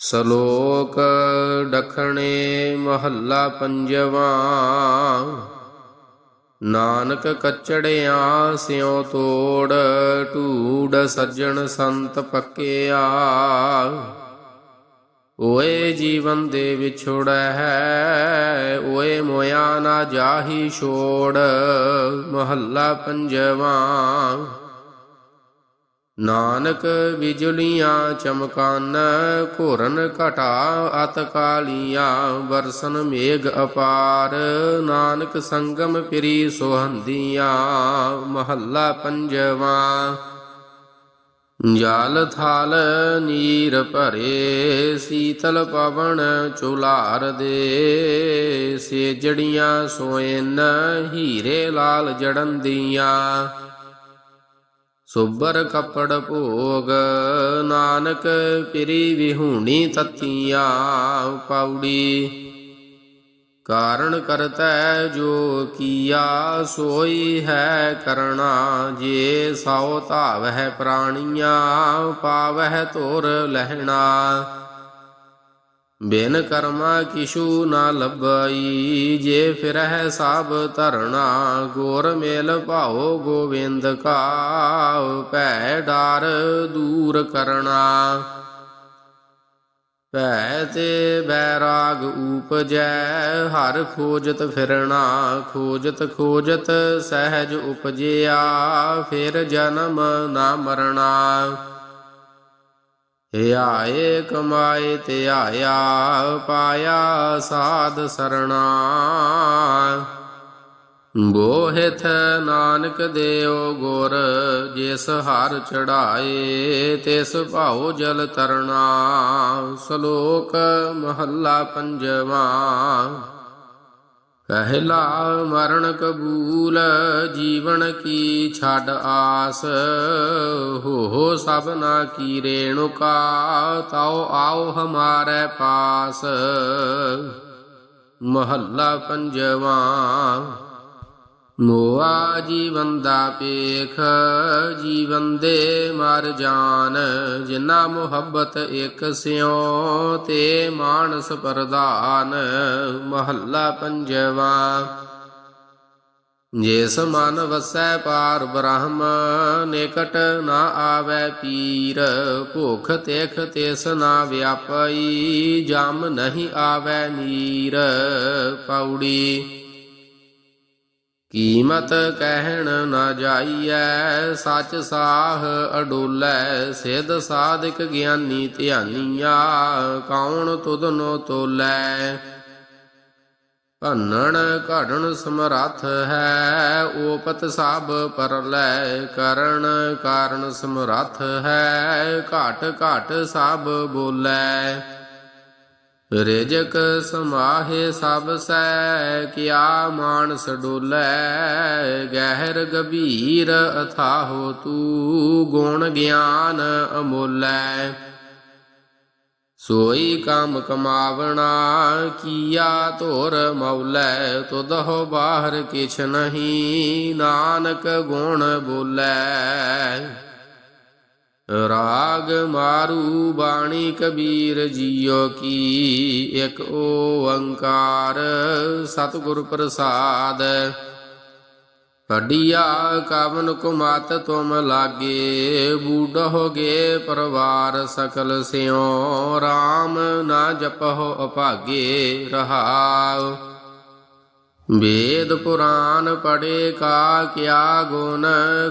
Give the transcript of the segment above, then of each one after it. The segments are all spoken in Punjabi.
ਸ਼ਲੋਕ ਡਖਣੇ ਮਹੱਲਾ ਪੰਜਵਾ। ਨਾਨਕ ਕਚੜਿਆਂ ਸਿਉ ਤੋੜ, ਢੂੜ ਸੱਜਣ ਸੰਤ ਪੱਕਿਆ। ਓਏ ਜੀਵਨ ਦੇ ਵਿਛੋੜੈ ਹੈ ਓਏ ਮੋਇਆ ਨਾ ਜਾਹੀ ਛੋੜ, ਮਹੱਲਾ ਪੰਜਵਾ। ਨਾਨਕ ਬਿਜਲੀਆਂ ਚਮਕਾਨ, ਘੋਰਨ ਘਟਾ ਅਤ ਕਾਲੀਆਂ ਬਰਸਨ ਮੇਘ ਅਪਾਰ, ਨਾਨਕ ਸੰਗਮ ਪਿਰੀ ਸੋਹੰਦੀਆਂ, ਮਹੱਲਾ ਪੰਜਵਾ। ਜਲ ਥਲ ਨੀਰ ਭਰੇ, ਸੀਤਲ ਪਵਨ ਚੁਲਾਰ ਦੇ, ਸੇਜੜੀਆਂ ਸੋਇਨ, ਹੀਰੇ ਲਾਲ ਜੜਨ ਦੀਆਂ। ਸੁਬਰ ਕਪੜ ਭੋਗ, ਨਾਨਕ ਪਿਰੀ ਵਿਹੂਣੀ ਤਤੀਆਂ ਪਾਉੜੀ ਕਾਰਣ ਕਰਤੈ ਜੋ ਕੀਆ, ਸੋਈ ਹੈ ਕਰਣਾ ਜੇ ਸੌ ਧਾਵਹਿ ਪ੍ਰਾਣੀਆਂ, ਪਾਵਹਿ ਤੋਰ ਲਹਿਣਾ। ਬਿਨ ਕਰਮਾ ਕਿਛੂ ਨਾ ਲੱਭਈ, ਜੇ ਫਿਰਹਿ ਸਭ ਧਰਣਾ, ਗੋਰ ਮੇਲ ਭਾਉ ਗੋਵਿੰਦ ਕਾ ਭੈ ਡਾਰ ਦੂਰ ਕਰਨਾ ਭੈ ਤੇ ਬੈਰਾਗ ਉਪਜੈ, ਹਰ ਖੋਜਤ ਫਿਰਣਾ, ਖੋਜਤ ਖੋਜਤ ਸਹਿਜ ਉਪਜਿਆ, ਫਿਰ ਜਨਮ ਨਾ ਮਰਣਾ। ਹਿਆਏ ਕਮਾਏ ਤੇ ਪਾਇਆ ਸਾਧ ਸਰਣਾ। ਬੋਹਿਥ ਨਾਨਕ ਦੇਉ ਗੁਰ, ਜਿਸ ਹਰ ਚੜਾਏ ਤਿਸ ਭਾਉ ਜਲ ਤਰਣਾ। ਸ਼ਲੋਕ ਮਹੱਲਾ ਪੰਜਵਾਂ। ਪਹਿਲਾ ਮਰਨ ਕਬੂਲ, ਜੀਵਨ ਕੀ ਛੱਡ ਆਸ। ਹੋ ਹੋ ਸਭਨਾ ਕੀ ਰੇਣੁਕਾ ਤਾਉ ਆਓ ਹਮਾਰੇ ਪਾਸ। ਮਹੱਲਾ ਪੰਜਵਾ ਮੋਆ ਜੀਵਨ ਦਾ ਪੇਖ ਜੀਵਨ ਦੇ ਮਰ ਜਾਨ। ਜਿਨਾ ਮੁਹੱਬਤ ਇੱਕ ਸਿਉ, ਤੇ ਮਾਨਸ ਪ੍ਰਦਾਨ ਮਹੱਲਾ ਪੰਜਵਾ। ਜਿਸ ਮਨ ਵਸੈ ਪਾਰ ਬ੍ਰਹਮ, ਨਿਕਟ ਨਾ ਆਵੈ ਪੀਰ। ਭੁਖ ਤੇਖ ਤਿਸ ਨਾ ਵਿਆਪਈ, ਜਮ ਨਹੀਂ ਆਵੈ ਨੀਰ। ਪੌੜੀ ਕੀਮਤ ਕਹਿਣ ਨਾ ਜਾਈਐ, ਸੱਚ ਸਾਹ ਅਡੋਲੈ, ਸਿਧ ਸਾਧਿਕ ਗਿਆਨੀ ਧਿਆਨੀਆ, ਕੌਣ ਤੁਧਨੋ ਤੋਲੈ? ਭੰਨਣ ਘੜਨ ਸਮਰੱਥ ਹੈ, ਓਪਤ ਸਭ ਪਰਲੈ, ਕਰਨ ਕਾਰਨ ਸਮਰੱਥ ਹੈ, ਘਟ ਘਟ ਸਭ ਬੋਲੈ। ਰਿਜਕ ਸਮਾਹੇ ਸਭ ਸੈ, ਕਿਆ ਮਾਨਸ ਡੋਲੈ, ਗਹਿਰ ਗਭੀਰ ਅਥਾਹੋ ਤੂ, ਗੁਣ ਗਿਆਨ ਅਮੋਲੈ। ਸੋਈ ਕੰਮ ਕਮਾਵਣਾ, ਕੀਆ ਧੁਰ ਮੌਲੈ, ਤੁਧੋ ਬਾਹਰ ਕਿਛ ਨਹੀਂ, ਨਾਨਕ ਗੁਣ ਬੋਲੈ। ਰਾਗ ਮਾਰੂ ਬਾਣੀ ਕਬੀਰ ਜੀਓ ਕੀ, ਇੱਕ ਓੰਕਾਰ ਸਤਿਗੁਰ ਪ੍ਰਸਾਦ। ਹੱਡੀਆ ਕਵਨ ਕੁਮਾਤ ਤੁਮ ਲਾਗੇ ਬੂਢੋਗੇ ਪਰਵਾਰ ਸਕਲ ਸਿਓ RAM ਨਾ ਜਪਹੁ ਅਭਾਗੇ ਰਹਾਉ। ਵੇਦ ਪੁਰਾਨ ਪੜੇ ਕਾ ਕਿਆ ਗੁਣ,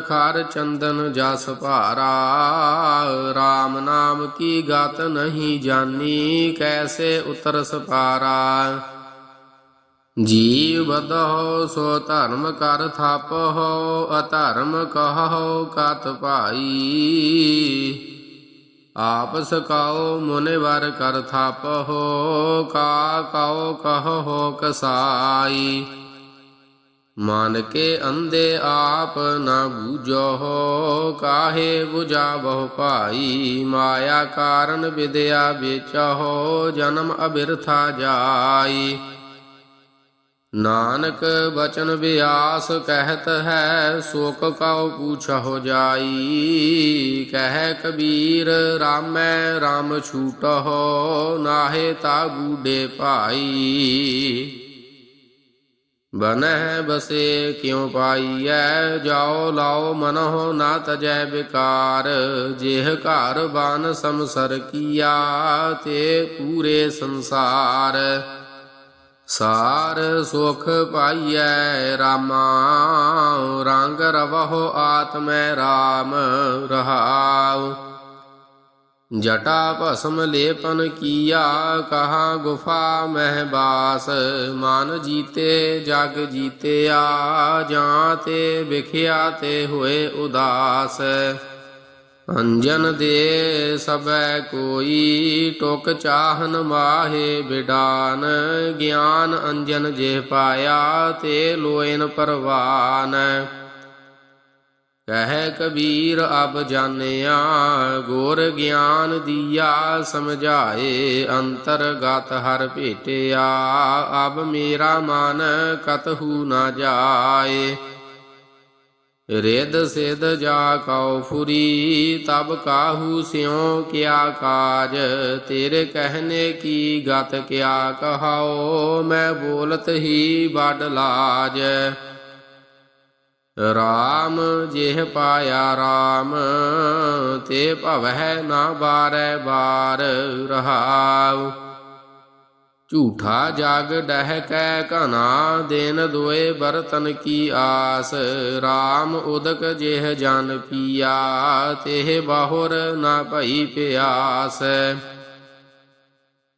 ਖਰ ਚੰਦਨ ਜਸ ਭਾਰਾ। RAM ਨਾਮ ਕੀ ਗਤ ਨਹੀਂ ਜਾਨੀ, ਕੈਸੇ ਉਤਰ ਸਪਾਰਾ ਜੀਵ ਬਦਹੁ ਸੋ ਧਰਮ ਕਰ ਥਾਪਹੁ ਅਧਰਮ ਕਹਹੁ ਕਤ ਭਾਈ। ਆਪ ਆਪਸ ਕਾਉ ਮੁਨਿਵਰ ਕਰ ਥਾਪਹੁ ਕਾ ਕਾਉ ਕਹੋ ਕਸਾਈ। ਮਨ ਕੇ ਅੰਦੇ ਆਪ ਨਾ ਬੂਝੋ ਕਾਹੇ 부ਝਾਵਹੁ ਭਾਈ। ਮਾਇਆ ਕਾਰਨ ਵਿਦਿਆ ਵੇਚਹੁ, ਜਨਮ ਅਬਿਰਥਾ ਜਾਈ। ਨਾਨਕ ਬਚਨ ਬਿਆਸ ਕਹਿਤ ਹੈ ਸੋਕ ਕਉ ਪੂਛਹੁ ਜਾਈ। ਕਹਿ ਕਬੀਰ, ਰਾਮੈ RAM ਛੂਟਹੁ, ਨਾਹੇ ਤਾ ਗੂਡੇ ਭਾਈ। ਬਨਹਿ ਬਸੇ ਕਿਉ ਪਾਈਐ ਜਾਓ ਲਾਓ ਮਨਹੁ ਨਾ ਤਜੈ ਬਿਕਾਰ। ਜਿਹ ਘਰ ਬਨ ਸੰਸਰ ਕੀਆ, ਤੇ ਪੂਰੇ ਸੰਸਾਰ। ਸਾਰ ਸੁਖ ਪਾਈਐ ਰਾਮਾ, ਰੰਗ ਰਵਹੁ ਆਤਮੈ RAM ਰਹਾਉ। ਜਟਾ ਭਸਮ ਲੇਪਨ ਕੀਆ, ਕਹਾ ਗੁਫਾ ਮਹਿ ਬਾਸ। ਮਨ ਜੀਤੇ, ਜਗ ਜੀਤਿਆ, ਜਾਂ ਤੇ ਵਿਖਿਆ ਤੇ ਹੋਏ ਉਦਾਸ। ਅੰਜਨ ਦੇ ਸਭੈ ਕੋਈ ਟੋਕ ਚਾਹਨ ਮਾਹੇ ਬਿਡਾਨ, ਗਿਆਨ ਅੰਜਨ ਜੇ ਪਾਇਆ ਤੇ ਲੋਇਨ ਪਰਵਾਨ। ਕਹਿ ਕਬੀਰ, ਅਬ ਜਾਣਿਆ, ਗੋਰ ਗਿਆਨ ਦੀਆ ਸਮਝਾਏ, ਅੰਤਰਗਤ ਹਰ ਭੇਟਿਆ, ਅਬ ਮੇਰਾ ਮਨ ਕਤਹੂ ਨਾ ਜਾਏ। ਰਿੱਧ ਸਿਧ ਜਾ ਕਉ ਫੁਰੀ, ਤਬ ਕਾਹੂ ਸਿਉ ਕਿਆ ਕਾਜ? ਤੇਰੇ ਕਹਿਨੇ ਕੀ ਗਤ ਕਿਆ ਕਹਾਓ ਮੈਂ ਬੋਲਤ ਹੀ ਬਡ ਲਾਜ। ਰਾਮ ਜਿਹ ਪਾਇਆ ਰਾਮ, ਤੇ ਭਵਹਿ ਨਾ ਬਾਰੈ ਬਾਰ ਰਹਾਉ। ਝੂਠਾ ਜਗ ਡਹਿ ਕੈ ਘਨਾ ਦੇਨ ਦੋਏ ਬਰਤਨ ਕੀ ਆਸ। RAM ਉਦਕ ਜਿਹ ਜਨ ਪੀਆ, ਤੇਹ ਬਾਹੁਰ ਨਾ ਭਈ ਪਿਆਸ।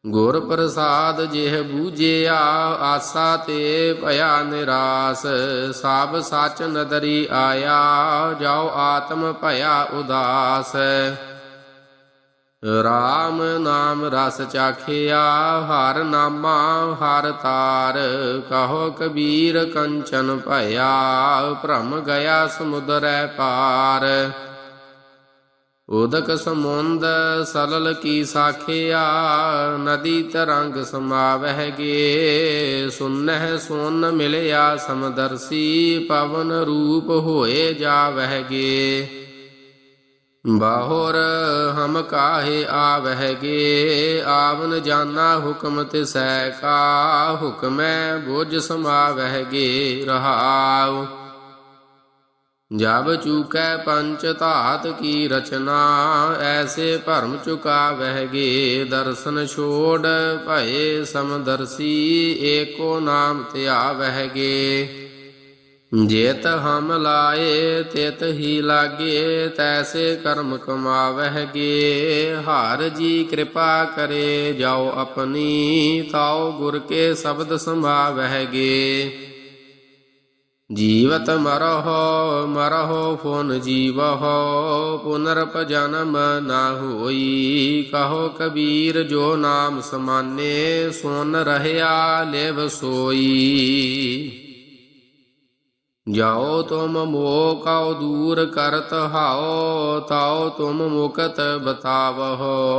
ਗੁਰ ਪ੍ਰਸਾਦ ਜਿਹ ਬੂਝਿਆ, ਆਸਾ ਤੇ ਭਇਆ ਨਿਰਾਸ। ਸਭ ਸੱਚ ਨਦਰੀ ਆਇਆ ਜਾਓ ਆਤਮ ਭਇਆ ਉਦਾਸ। ਰਾਮ ਨਾਮ ਰਸ ਚਾਖਿਆ, ਹਰ ਨਾਮਾ ਹਰ ਤਾਰ। ਕਹੋ ਕਬੀਰ ਕੰਚਨ ਭਇਆ, ਭ੍ਰਮ ਗਿਆ ਸਮੁਦਰੈ ਪਾਰ। ਉਦਕ ਸਮੁੰਦ ਸਲਲ ਕੀ ਸਾਖਿਆ, ਨਦੀ ਤਰੰਗ ਸਮਾਵਹਿ ਗੇ। ਸੁਨਹਿ ਸੁਨ ਮਿਲਿਆ ਸਮਦਰਸੀ, ਪਵਨ ਰੂਪ ਹੋਏ ਜਾਵਹਿ ਗੇ। ਬਾਹਰ ਹਮ ਕਾਹੇ ਆਵਹਿਗੇ ਆਵਨ ਜਾਨਾ ਹੁਕਮ ਤਿਸੈ ਕਾ, ਹੁਕਮੈ ਬੁਝ ਸਮਾਵਹਿਗੇ ਰਹਾਉ। ਜਬ ਚੂਕੈ ਪੰਚ ਧਾਤ ਕੀ ਰਚਨਾ, ਐਸੇ ਭਰਮ ਚੁਕਾਵਹਿਗੇ ਦਰਸ਼ਨ ਛੋੜ ਭਏ ਸਮਦਰਸੀ, ਏਕੋ ਨਾਮ ਧਿਆਵਹਿਗੇ ਜੇਤ ਹਮ ਲਾਏ, ਤਿਤ ਹੀ ਲਾਗੇ, ਤੈਸੇ ਕਰਮ ਕਮਾਵਹਿਗੇ ਹਰ ਜੀ ਕਿਰਪਾ ਕਰੇ, ਜਾਓ ਆਪਣੀ ਤਾਉ ਗੁਰ ਕੇ ਸ਼ਬਦ ਸੰਭਾਵਹਿਗੇ ਜੀਵਤ ਮਰਹੁ ਮਰਹੁ ਫੁਨ ਜੀਵਹੁ, ਪੁਨਰਪ ਜਨਮ ਨਾ ਹੋਈ। ਕਹੋ ਕਬੀਰ, ਜੋ ਨਾਮ ਸਮਾਨੇ, ਸੁਨ ਰਹਿਆ ਲਿਵ ਸੋਈ। ਜਾਓ ਤੁਮ ਮੋਹ ਕਉ ਦੂਰ ਕਰਤ ਹਾਓ, ਤਾਓ ਤੁਮ ਮੁਕਤ ਬਤਾਵਹੋ।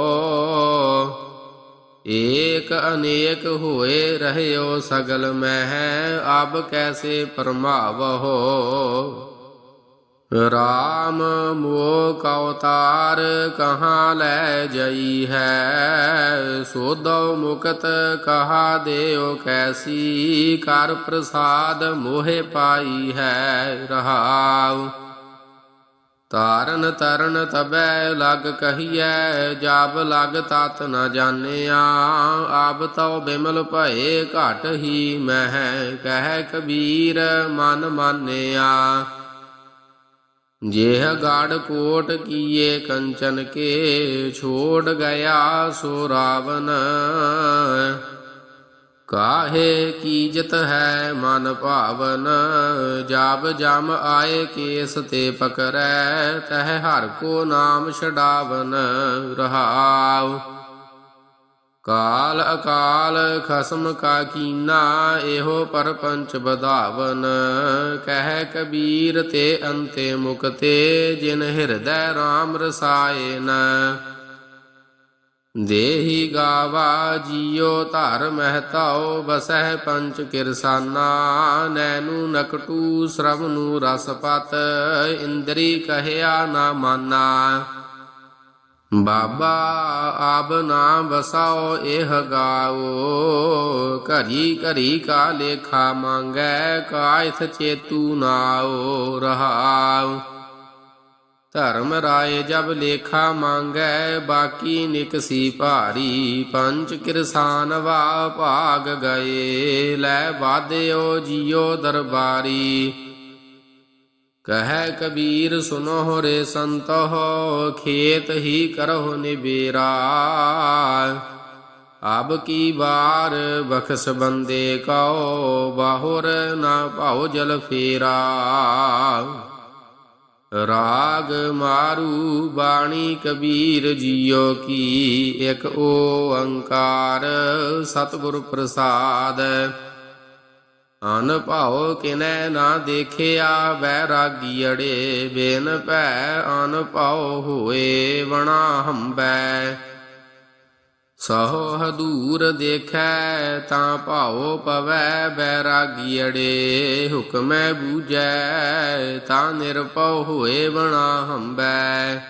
ਏਕ ਅਨੇਕ ਹੋਏ ਰਹਿਓ ਸਗਲ ਮਹਿ ਅਬ ਕੈਸੇ ਪਰਮਾਵਹੋ। ਰਾਮ ਮੋਹ ਕਉ ਤਾਰ ਕਹਾਂ ਲੈ ਜਈ ਹੈ? ਸੋਦਉ ਮੁਕਤ ਕਹਾ ਦੇਉ ਕੈਸੀ? ਕਰ ਪ੍ਰਸਾਦ ਮੋਹਿ ਪਾਈ ਹੈ ਰਹਾਉ। ਤਾਰਨ ਤਰਨ ਤਬੈ ਲਗ ਕਹੀਐ ਜਬ ਲਗ ਤਤ ਨ ਜਾਣਿਆ। ਆਬ ਤਉ ਬਿਮਲ ਭਏ ਘਟ ਹੀ ਮਹਿ, ਕਹਿ ਕਬੀਰ ਮਨ ਮਾਨਿਆ। ਜੇਹ ਗਾੜ ਕੋਟ ਕੀਏ ਕੰਚਨ ਕੇ, ਛੋੜ ਗਿਆ ਸੋ ਰਾਵਨ ਕਾਹੇ ਕੀਜਤ ਹੈ ਮਨ ਭਾਵਨ ਜਬ ਜਮ ਆਏ ਕੇਸ ਤੇ ਪਕਰੈ, ਤਹ ਹਰ ਕੋ ਨਾਮ ਛਡਾਵਨ, ਰਹਾਉ। ਕਾਲ ਅਕਾਲ ਖਸਮ ਕਾ ਕੀਨਾ, ਇਹੋ ਪਰਪੰਚ ਬਧਾਵਨ ਕਹਿ ਕਬੀਰ ਤੇ ਅੰਤੇ ਮੁਕਤੇ, ਜਿਨ ਹਿਰਦੈ RAM ਰਸਾਇਨ ਦੇਹੀ ਗਾਵਾ ਜੀਉ ਧਰ ਮਹਤਾਉ ਬਸਹਿ ਪੰਚ ਕਿਰਸਾਨਾ। ਨੈਨੂ ਨਕਟੂ ਸ਼ਰਵਨੂ ਰਸਪਤ ਇੰਦਰੀ ਕਹਿਆ ਨਾ ਮਾਨਾ। ਬਾਬਾ ਆਬ ਨਾ ਵਸਾਓ, ਇਹ ਗਾਓ। ਘਰੀ ਘਰੀ ਕਾ ਲੇਖਾ ਮੰਗੈ ਕਾਇਥ ਚੇਤੂ ਨਾਓ ਰਹਾਉ। ਧਰਮ ਰਾਏ ਜਬ ਲੇਖਾ ਮੰਗੈ, ਬਾਕੀ ਨਿਕਸੀ ਭਾਰੀ। ਪੰਜ ਕਿਰਸਾਨ ਵਾ ਭਾਗ ਗਏ, ਲੈ ਬਾਧਿਓ ਜੀਓ ਦਰਬਾਰੀ। ਕਹੈ ਕਬੀਰ ਸੁਨੋ ਰੇ ਸੰਤੋ ਖੇਤ ਹੀ ਕਰਹੁ ਨਿਬੇਰਾ ਅਬ ਕੀ ਬਾਰ ਬਖਸ ਬੰਦੇ ਕਉ, ਬਾਹੁਰ ਨਾ ਭਾਉ ਜਲ ਫੇਰਾ। ਰਾਗ ਮਾਰੂ ਬਾਣੀ ਕਬੀਰ ਜੀਓ ਕੀ, ਇੱਕ ਓੰਕਾਰ ਸਤਿਗੁਰ ਪ੍ਰਸਾਦ। ਅਨ ਭਾਉ ਕਿਨੈ ਨਾ ਦੇਖਿਆ ਬੈਰਾਗੀੜੇ ਬੇਨ ਭੈ, ਅਨ ਭਾਉ ਹੋਏ ਵਣਾ ਹੰਬੈ। ਸਹੁ ਹਦੂਰ ਦੇਖੈ, ਤਾਂ ਭਾਉ ਪਵੈ ਬੈਰਾਗੀੜੇ ਹੁਕਮੈ ਬੂਜੈ ਤਾਂ ਨਿਰਭਉ ਹੋਏ ਵਣਾ ਹੰਬੈ।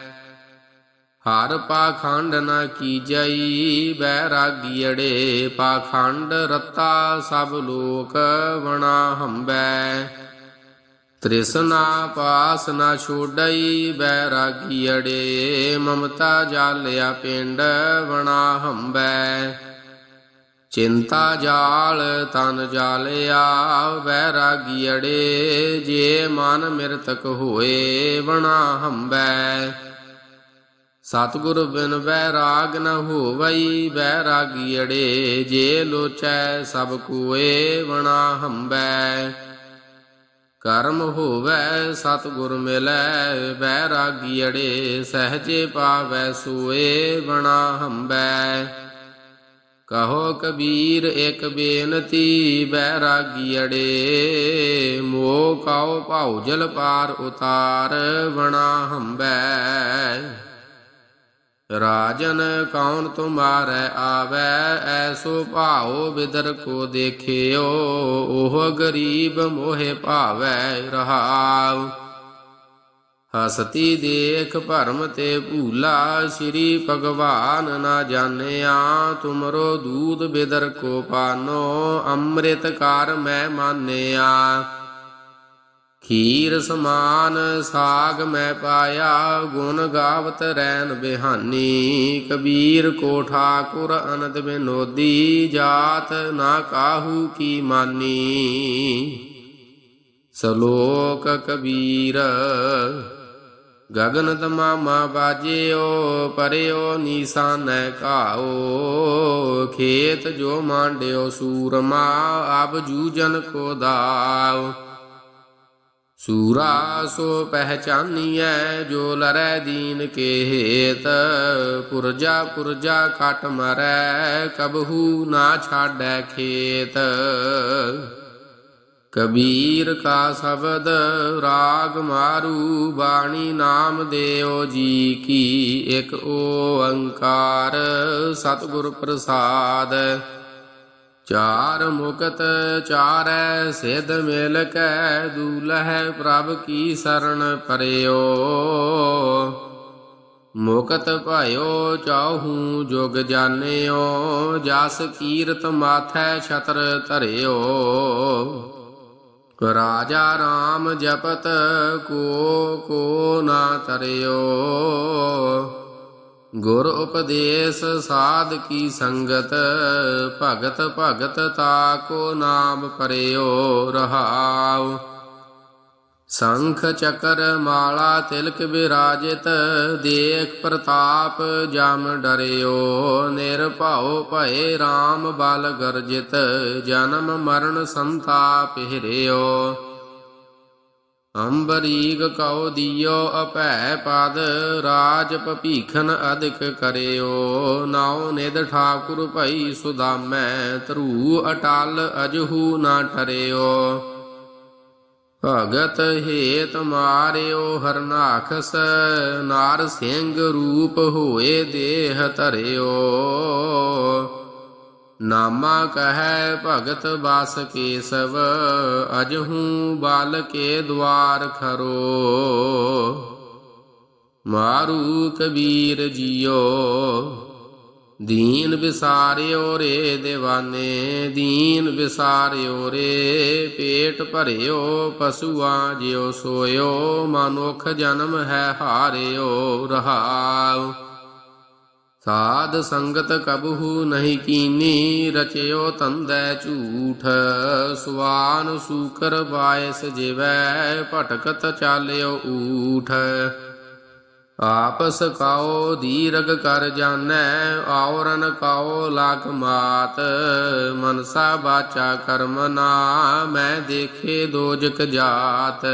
ਹਰ ਪਾਖੰਡ ਨ ਕੀਜਈ ਬੈਰਾਗੀੜੇ ਪਾਖੰਡ ਰਤਾ ਸਭ ਲੋਕ ਵਣਾ ਹੰਬੈ। ਤ੍ਰਿਸ਼ਨਾ ਪਾਸ ਨਾ ਛੋਡਈ ਬੈਰਾਗੀੜੇ ਮਮਤਾ ਜਾਲਿਆ ਪਿੰਡ ਵਣਾ ਹੰਬੈ। ਚਿੰਤਾ ਜਾਲ ਤਨ ਜਾਲਿਆ ਬੈਰਾਗੀੜੇ ਜੇ ਮਨ ਮਿਰਤਕ ਹੋਏ ਵਣਾ ਹੰਬੈ। ਸਤਿਗੁਰ ਬਿਨ ਬੈਰਾਗ ਨ ਹੋਵਈ ਬੈਰਾਗੀ ਅੜੇ, ਜੇ ਲੋਚੈ ਸਭ ਕੋਏ ਵਣਾ ਹੰਬੈ। ਕਰਮ ਹੋਵੈ, ਸਤਿਗੁਰ ਮਿਲੈ ਬੈਰਾਗੀ ਅੜੇ, ਸਹਜੇ ਪਾਵੈ, ਸੋਏ ਵਣਾ ਹੰਬੈ। ਕਹੋ ਕਬੀਰ, ਇਕ ਬੇਨਤੀ ਬੈਰਾਗੀ ਅੜੇ, ਮੋਹ ਕਾਉ ਭਾਉ ਜਲ ਪਾਰ ਉਤਾਰ, ਵਣਾ ਹੰਬੈ। ਰਾਜਨ ਕੌਣ ਤੁਮਾਰੈ ਆਵੈ? ਐਸੋ ਭਾਉ ਬਿਦਰ ਕੋ ਦੇਖਿਓ, ਉਹ ਗਰੀਬ ਮੋਹਿ ਭਾਵੈ ਰਹਾਉ। ਹਸਤੀ ਦੇਖ ਭਰਮ ਤੇ ਭੂਲਾ, ਸ੍ਰੀ ਭਗਵਾਨ ਨਾ ਜਾਣਿਆ। ਤੁਮਰੋ ਦੂਤ ਬਿਦਰ ਕੋ ਪਾਨੋ, ਅੰਮ੍ਰਿਤ ਕਾਰ ਮੈਂ ਮਾਨਿਆ। ਖੀਰ ਸਮਾਨ ਸਾਗ ਮੈਂ ਪਾਇਆ, ਗੁਣ ਗਾਵਤ ਰੈਨ ਬਿਹਾਨੀ। ਕਬੀਰ ਕੋ ਠਾਕੁਰ ਅਨੰਦ ਬਿਨੋਦੀ ਜਾਤ ਨਾ ਕਾਹੂ ਕੀ ਮਾਨੀ। ਸਲੋਕ ਕਬੀਰ, ਗਗਨ ਤਮਾਮਾ ਬਾਜਿਓ, ਪਰਿਓ ਨੀਸਾਨੈ ਘਾਓ। ਖੇਤ ਜੋ ਮਾਂਡਿਓ, ਸੂਰਮਾ ਅਬ ਜੂਜਨ ਕੋ ਦਾਓ। ਸੂਰਾ ਸੋ ਪਹਿਚਾਨੀਐ, ਜੋ ਲਰੈ ਦੀਨ ਕੇ ਹੇਤ। ਪੁਰਜਾ ਪੁਰਜਾ ਕਟ ਮਰੈ, ਕਬਹੂ ਨਾ ਛਾੜੈ ਖੇਤ। ਕਬੀਰ ਕਾ ਸ਼ਬਦ ਰਾਗ ਮਾਰੂ, ਬਾਣੀ ਨਾਮ ਦੇਓ ਜੀ ਕੀ, ਇੱਕ ਓੰਕਾਰ ਸਤਿਗੁਰ ਪ੍ਰਸਾਦ। ਚਾਰ ਮੁਕਤ ਚਾਰੈ ਸਿਧ ਮਿਲ ਕੈ ਦੂਲਹਿ ਪ੍ਰਭ ਕੀ ਸਰਣ ਪਰਿਓ। ਮੁਕਤ ਭਇਓ ਚਾਹੂ ਜੁਗ ਜਾਣਿਓ, ਜਸ ਕੀਰਤ ਮਾਥੈ ਛਤਰ ਧਰਿਓ। ਰਾਜਾ RAM ਜਪਤ ਕੋ ਕੋ ਨਾ ਤਰਿਓ। ਗੁਰ ਉਪਦੇਸ਼ ਸਾਧ ਕੀ ਸੰਗਤ, ਭਗਤ ਭਗਤ ਤਾ ਕੋ ਨਾਮ ਪਰਿਓ ਰਹਾਉ। ਸੰਖ ਚਕਰ ਮਾਲਾ ਤਿਲਕ ਵਿਰਾਜਿਤ ਦੇਖ ਪ੍ਰਤਾਪ ਜਮ ਡਰਿਓ। ਨਿਰਭਉ ਭਏ RAM ਬਲ ਗਰਜਿਤ, ਜਨਮ ਮਰਨ ਸੰਤਾਪ ਹਿਰਿਓ ਅੰਬਰੀਗ ਕਉ ਦਿਓ ਅਭੈ ਪਦ, ਰਾਜ ਭੀਖਨ ਅਧਿਕ ਕਰਿਓ। ਨਾਉ ਨਿਦ ਠਾਕੁਰ ਭਈ ਸੁਦਾਮੈ, ਧਰੂ ਅਟਲ ਅਜਹੂ ਨਾ ਠਰਿਓ। ਭਗਤ ਹੇਤ ਮਾਰਿਓ ਹਰਨਾਖਸ ਨਾਰ ਸਿੰਘ ਰੂਪ ਹੋਏ ਦੇਹ ਧਰਿਓ। ਨਾਮਾ ਕਹੈ ਭਗਤ ਬਾਸ ਕੇਸਵ ਅਜਹੂ ਬਾਲ ਕੇ ਦਵਾਰ ਖਰੋ। ਮਾਰੂ ਕਬੀਰ ਜੀਓ, ਦੀਨ ਵਿਸਾਰਿਓ ਰੇ ਦੇਵਾਨੇ। ਦੀਨ ਵਿਸਾਰਿਓ ਰੇ, ਪੇਟ ਭਰਿਓ ਪਸ਼ੂਆਂ ਜਿਉ ਸੋਇਓ। ਮਨੁੱਖ ਜਨਮ ਹੈ ਹਾਰਿਓ ਰਹਾਉ। ਸਾਧ ਸੰਗਤ ਕਬਹੂ ਨਹੀਂ ਕੀਨੀ, ਰਚਿਓ ਤੰਦੈ ਝੂਠ। ਸੁਆਨ ਸੂਕਰ ਵਾਇਸ ਜਿਵੈ, ਭਟਕਤ ਚਾਲਿਓ ਊਠ। ਆਪਸ ਕਾਓ ਦੀਰਗ ਕਰ ਜਾਣੈ ਔਰਨ ਕਾਓ ਲਾਗ ਮਾਤ। ਮਨਸਾ ਬਾਚਾ ਕਰਮ ਨਾ, ਮੈਂ ਦੇਖੇ ਦੋਜਕ ਜਾਤ।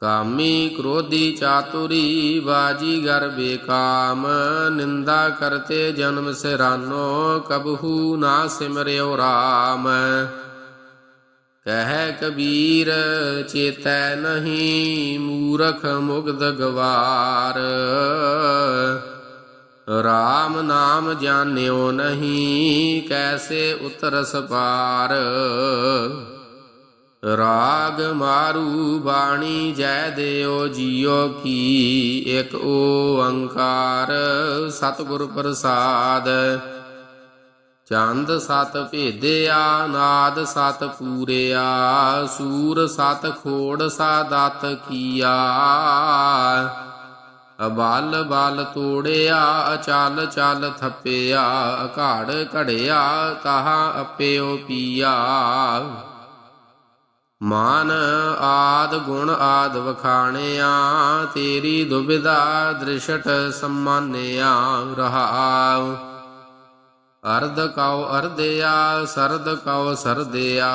ਕਾਮੀ ਕ੍ਰੋਧੀ ਚਾਤੁਰੀ, ਬਾਜੀ ਗਰ ਬੇਕਾਮ, ਨਿੰਦਾ ਕਰਤੇ ਜਨਮ ਸਿਰਾਨੋ, ਕਬਹੂ ਨਾ ਸਿਮਰਿਓ ਰਾਮ। ਕਹਿ ਕਬੀਰ, ਚੇਤੈ ਨਹੀਂ, ਮੂਰਖ ਮੁਗਧ ਗਵਾਰ। RAM ਨਾਮ ਜਾਣਿਓ ਨਹੀਂ, ਕੈਸੇ ਉਤਰਸ ਪਾਰ। ਰਾਗ ਮਾਰੂ ਬਾਣੀ ਜੈ ਦਿਓ ਜੀਓ ਕੀ। ਇੱਕ ਓੰਕਾਰ ਸਤਿਗੁਰ ਪ੍ਰਸਾਦ। ਚੰਦ ਸਤ ਭੇਦਿਆ, ਨਾਦ ਸਤ ਪੂਰਿਆ। ਸੂਰ ਸਤ ਖੋੜ ਸਾ ਦਤ ਕੀਆ। ਅਬਲ ਬਲ ਤੋੜਿਆ, ਅਚਲ ਚਲ ਥੱਪਿਆ। ਘਾੜ ਘੜਿਆ, ਤਾਹ ਅਪਿਓ ਪੀਆ। ਮਾਨ ਆਦ ਗੁਣ ਆਦ ਵਖਾਣਿਆ, ਤੇਰੀ ਦੁਬਿਧਾ ਦ੍ਰਿਸ਼ਟ ਸਮਾਨਿਆ, ਰਹਾਉ। ਅਰਧ ਕਉ ਅਰਧਿਆ ਸਰਦ ਕਉ ਸਰਦਿਆ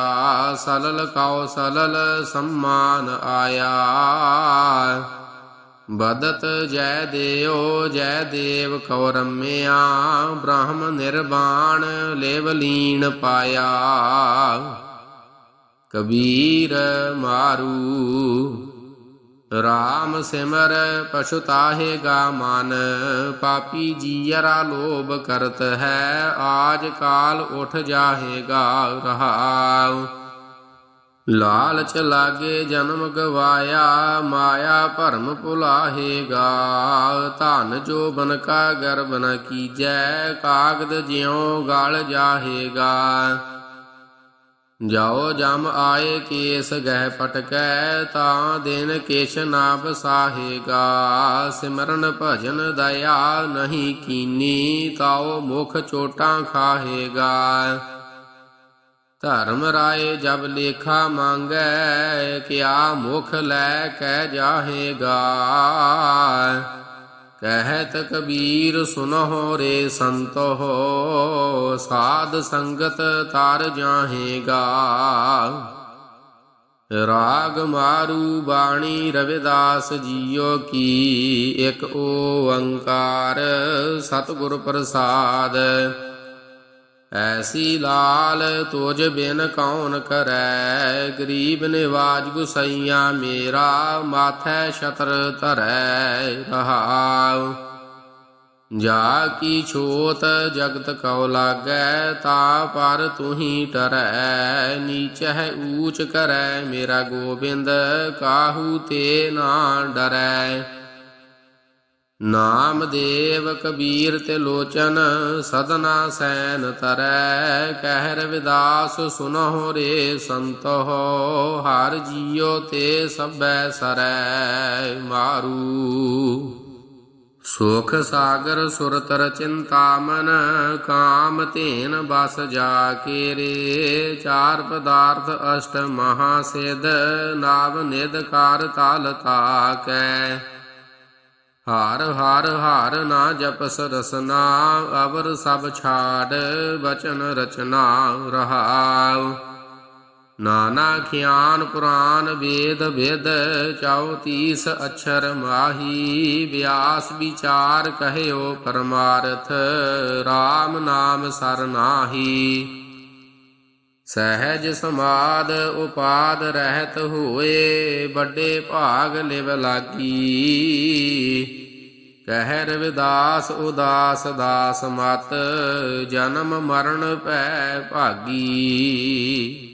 ਸਲਲ ਕਉ ਸਲਲ ਸਮਾਨ ਆਇਆ। ਬਦਤ ਜੈ ਦੇਓ ਜੈ ਦੇਵ ਕਉ ਰਮਿਆ, ਬ੍ਰਹਮ ਨਿਰਵਾਣ, ਲੇਵ ਲੀਨ ਪਾਇਆ। ਕਬੀਰ ਮਾਰੂ। ਰਾਮ ਸਿਮਰ ਪਛੁਤਾਹੇਗਾ ਮਨ, ਪਾਪੀ ਜੀਅਰਾ ਲੋਭ ਕਰਤ ਹੈ, ਆਜ ਕਾਲ ਉਠ ਜਾਹੇਗਾ ਰਹਾਉ। ਲਾਲਚ ਲਾਗੇ ਜਨਮ ਗਵਾਇਆ, ਮਾਇਆ ਭਰਮ ਭੁਲਾਹੇਗਾ। ਧਨ ਜੋ ਬਨ ਕਾ ਗਰਬ ਨ ਕੀਜੈ, ਕਾਗਦ ਜਿਉ ਗਲ ਜਾਹੇਗਾ। ਜਾਓ ਜਮ ਆਏ ਕੇਸ ਗਹਿ ਪਟਕੈ, ਤਾਂ ਦਿਨ ਕੇਸ਼ ਨਾ ਬਸਾਹੇਗਾ ਸਿਮਰਨ ਭਜਨ ਦਇਆ ਨਹੀਂ ਕੀਨੀ ਤਾਓ ਮੁਖ ਚੋਟਾਂ ਖਾਹੇਗਾ। ਧਰਮ ਰਾਏ ਜਬ ਲੇਖਾ ਮੰਗੈ, ਕਿਆ ਮੁਖ ਲੈ ਕਹਿ ਜਾਹੇਗਾ। ਕਹਿਤ ਕਬੀਰ ਸੁਨਹੁ ਰੇ ਸੰਤੋ, ਸਾਧ ਸੰਗਤ ਤਾਰ ਜਾਹੇਗਾ। ਰਾਗ ਮਾਰੂ ਬਾਣੀ ਰਵਿਦਾਸ ਜੀਓ ਕੀ ਇੱਕ ਓੰਕਾਰ, ਸਤਿਗੁਰ ਪ੍ਰਸਾਦ। ਐਸੀ ਲਾਲ ਤੁਜ ਬਿਨ ਕੌਣ ਕਰੈ? ਗਰੀਬ ਨਿਵਾਜ ਗੁਸਈਆ ਮੇਰਾ ਮਾਥੈ ਛਤਰ ਧਰੈ ਰਹਾਉ। ਜਾ ਕੀ ਛੋਤ ਜਗਤ ਕਉ ਲਾਗੈ, ਤਾ ਪਰ ਤੁਹੀ ਟਰੈ। ਨੀਚਹਿ ਊਚ ਕਰੈ ਮੇਰਾ ਗੋਬਿੰਦ, ਕਾਹੂ ਤੇ ਨਾ ਡਰੈ। ਨਾਮਦੇਵ ਕਬੀਰ ਤੇ ਲੋਚਨ ਸਦਨਾ ਸੈਨ ਤਰੈ ਕਹਿ ਰਵਿਦਾਸ ਸੁਨਹੁ ਰੇ ਸੰਤੋ ਹਰ ਜੀਓ ਤੇ ਸਭੈ ਸਰੈ ਮਾਰੂ। ਸੁਖ ਸਾਗਰ ਸੁਰਤ ਚਿੰਤਾਮਨ, ਕਾਮ ਧੇਨ ਬਸ ਜਾ ਕੇ ਰੇ। ਚਾਰ ਪਦਾਰਥ ਅਸ਼ਟ ਮਹਾ ਸਿਧ ਨਾਮ ਨਿਦ ਕਾਰ ਤਾਲ ਤਾਕੈ। ਹਾਰ ਹਾਰ ਹਾਰ ਨਾ ਜਪਸ ਰਸਨਾ ਅਵਰ ਸਭ ਛਾੜ ਬਚਨ ਰਚਨਾ ਰਹਾਉ। ਨਾਨਾ ਖਿਆਨ ਪੁਰਾਨ ਵੇਦ ਵਿਦ, ਚਾਉ ਤੀਸ ਅਛਰ ਮਾਹੀ। ਵਿਆਸ ਵਿਚਾਰ ਕਹਿਓ ਪਰਮਾਰਥ RAM ਨਾਮ ਸਰਨਾਹੀ ਸਹਿਜ ਸਮਾਦ ਉਪਾਦ ਰਹਿਤ ਹੋਏ, ਵੱਡੇ ਭਾਗ ਲਿਵ ਲਾਗੀ। ਕਹਿ ਰਵਿਦਾਸ ਉਦਾਸ ਦਾਸ ਮਤ, ਜਨਮ ਮਰਨ ਭੈ ਭਾਗੀ।